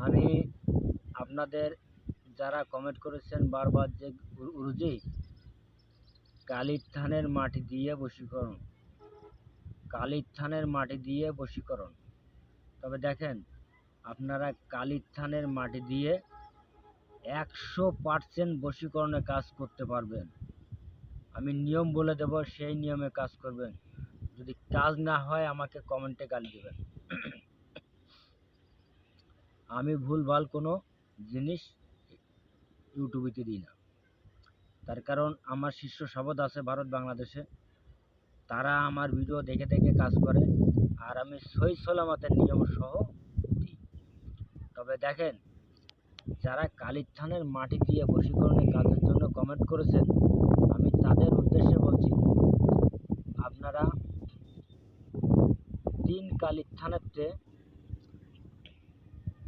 আমি আপনাদের যারা কমেন্ট করেছেন বারবার যে গুরুজি, কালির থানের মাটি দিয়ে বশীকরণ। কালির থানের মাটি দিয়ে বশীকরণ। তবে দেখেন, আপনারা কালির থানের মাটি দিয়ে একশো পার্সেন্ট বশীকরণে কাজ করতে পারবেন। আমি নিয়ম বলে দেব, সেই নিয়মে কাজ করবেন। যদি কাজ না হয়, আমাকে কমেন্টে গালি দেবেন। আমি ভুলভাল কোনো জিনিস ইউটিউবেতে দিই না। তার কারণ আমার শিষ্য শপথ আছে ভারত বাংলাদেশে। তারা আমার ভিডিও দেখে দেখে কাজ করে, আর আমি সই সলামতের নিয়ম সহ দিই। তবে দেখেন, যারা কালির থানের মাটি দিয়ে বশীকরণের কাজের জন্য কমেন্ট করেছেন, আমি তাদের উদ্দেশ্যে বলছি, আপনারা তিন কালির থানেতে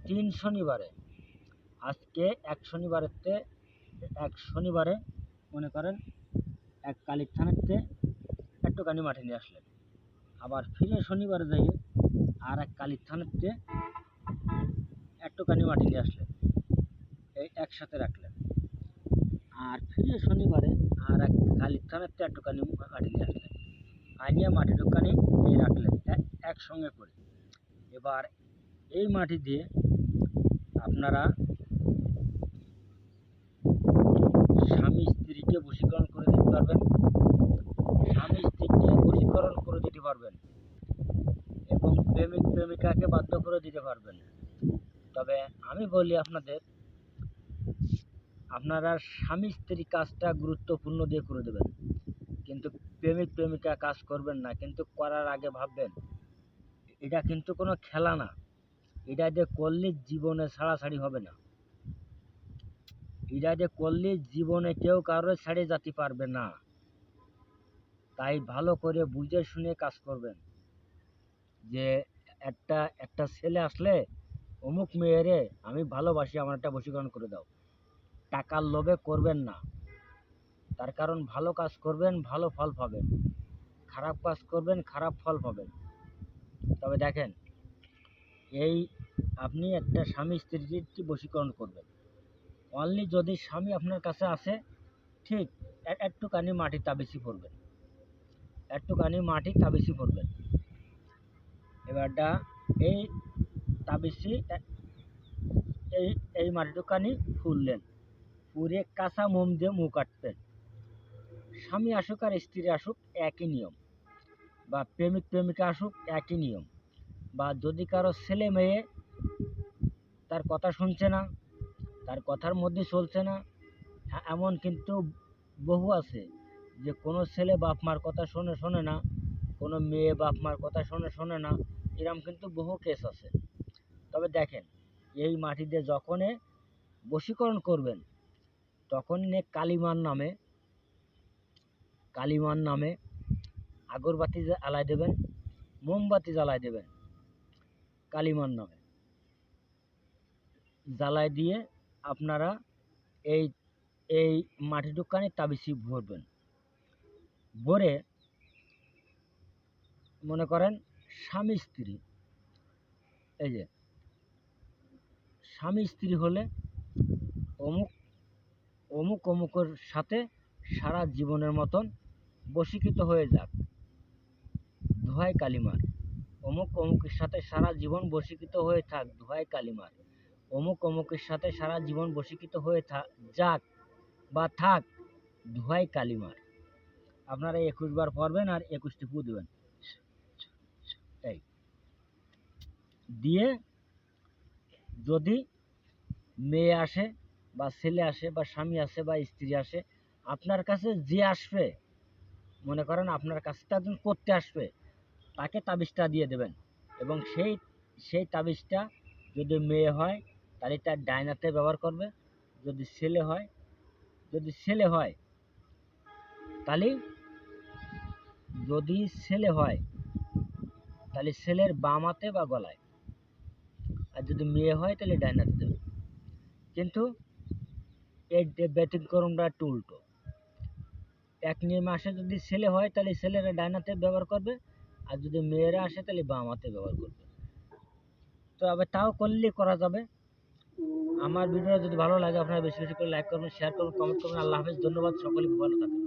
তিন শনিবারে। আজকে এক শনিবারেতে এক শনিবারে মনে করেন এক কালির থানেতে একটুখানি মাটি নিয়ে আসলেন। আবার ফিরে শনিবারে যাই আর এক কালির থানেতে একটুখানি মাটি নিয়ে আসলেন। এই একসাথে রাখলেন। আর ফিরে শনিবারে আর এক কালির থানেতে একটুখানি মাটি নিয়ে আসলেন। আনিয়ে মাটি টুকানি এই রাখলেন এক- একসঙ্গে করে। এবার এই মাটি দিয়ে আপনারা স্বামী স্ত্রীকে বশীকরণ করে দিতে পারবেন। স্বামী স্ত্রীকে বশীকরণ করে দিতে পারবেন এবং প্রেমিক, প্রেমিকাকে বাধ্য করে দিতে পারবেন। তবে আমি বলি আপনাদের, আপনারা স্বামী স্ত্রী কাজটা গুরুত্বপূর্ণ দিয়ে করে দেবেন। কিন্তু প্রেমিক, প্রেমিকা কাজ করবেন না, কিন্তু করার আগে ভাববেন, এটা কিন্তু কোনো খেলা না। এটা দিয়ে করলে জীবনে ছাড়াছাড়ি হবে না। এটা দিয়ে করলে জীবনে কেউ কারোর ছেড়ে যেতে পারবে না। তাই ভালো করে বুঝে শুনে কাজ করবেন। যে একটা একটা ছেলে আসলে অমুক মেয়েরে আমি ভালোবাসি, আমার একটা বশীকরণ করে দাও। টাকার লোভে করবেন না। তার কারণ ভালো কাজ করবেন, ভালো ফল পাবেন। খারাপ কাজ করবেন, খারাপ ফল পাবেন। তবে দেখেন এই আপনি একটা স্বামী স্ত্রীর বশীকরণ করবেন। অনলি যদি স্বামী আপনার কাছে আসে, ঠিক একটুখানি মাটি তাবিসি পড়বেন একটুখানি মাটি তাবিসি পড়বেন এবারটা এই তাবিসি এই এই মাটিটুকানি ফুললেন পুড়ে কাঁচা মোম দিয়ে মুখ কাটবেন স্বামী আসুক আর স্ত্রী আসুক, একই নিয়ম। বা প্রেমিক প্রেমিকা আসুক, একই নিয়ম। বা যদি কারও ছেলে মেয়ে তার কথা শুনছে না, তার কথার মধ্যে চলছে না এ- এমন কিন্তু বহু আছে যে কোনো ছেলে বাপ মার কথা শোনে শোনে না, কোনো মেয়ে বাপ মার কথা শোনে শোনে না, এরম কিন্তু বহু কেস আছে। তবে দেখেন, এই মাটি দিয়ে যখনে বশীকরণ করবেন তখন নে কালিমার নামে কালিমার নামে আগরবাতি জ্বালায় দেবেন, মোমবাতি জ্বালায় দেবেন। কালিমার নামে। জ্বালায় দিয়ে আপনারা এই এই মাটিটুকানি তাবিসি ভরবেন। ভরে মনে করেন স্বামী স্ত্রী, এই যে, স্বামী স্ত্রী হলে অমুক অমুক অমুকের সাথে সারা জীবনের মতন বশীকৃত হয়ে যাক। দোহাই কালিমার। অমুক অমুকের সাথে সারা জীবন বশীকৃত হয়ে থাক, দোহাই কালিমার। অমুক অমুকের সাথে সারা জীবন বশীকৃত হয়ে থাক, যাক বা থাক, দোহাই কালিমার। আপনারা একুশ বার পড়বেন আর একুশটি পু দেবেন। এই। দিয়ে যদি মেয়ে আসে বা ছেলে আসে বা স্বামী আসে বা স্ত্রী আসে, আপনার কাছে যে আসবে, মনে করেন আপনার কাছে তো একজন করতে আসবে তাকে তাবিজটা দিয়ে দেবেন। এবং সেই সেই তাবিজটা যদি মেয়ে হয়, তাহলে তার ডাইনাতে ব্যবহার করবে। যদি ছেলে হয়, যদি ছেলে হয়, তাহলে যদি ছেলে হয়, তাহলে ছেলের বাম হাতে বা গলায়। আর যদি মেয়ে হয়, তাহলে ডাইনাতে দেবে। কিন্তু যে ব্যতিক্রমটা একটু উল্টো। এক নিয়মে মাসে যদি ছেলে হয়, তাহলে ছেলেরা ডাইনাতে ব্যবহার করবে। আর যদি মেয়েরা আসে তাহলে বাম হাতে ব্যবহার করবে। তো আবার তাও করলে করা যাবে। আমার ভিডিও যদি ভালো লাগে, আপনারা বেশি বেশি করে লাইক করবেন শেয়ার করবেন কমেন্ট করবেন। আল্লাহ হাফেজ। ধন্যবাদ। সকলে ভালো থাকবেন।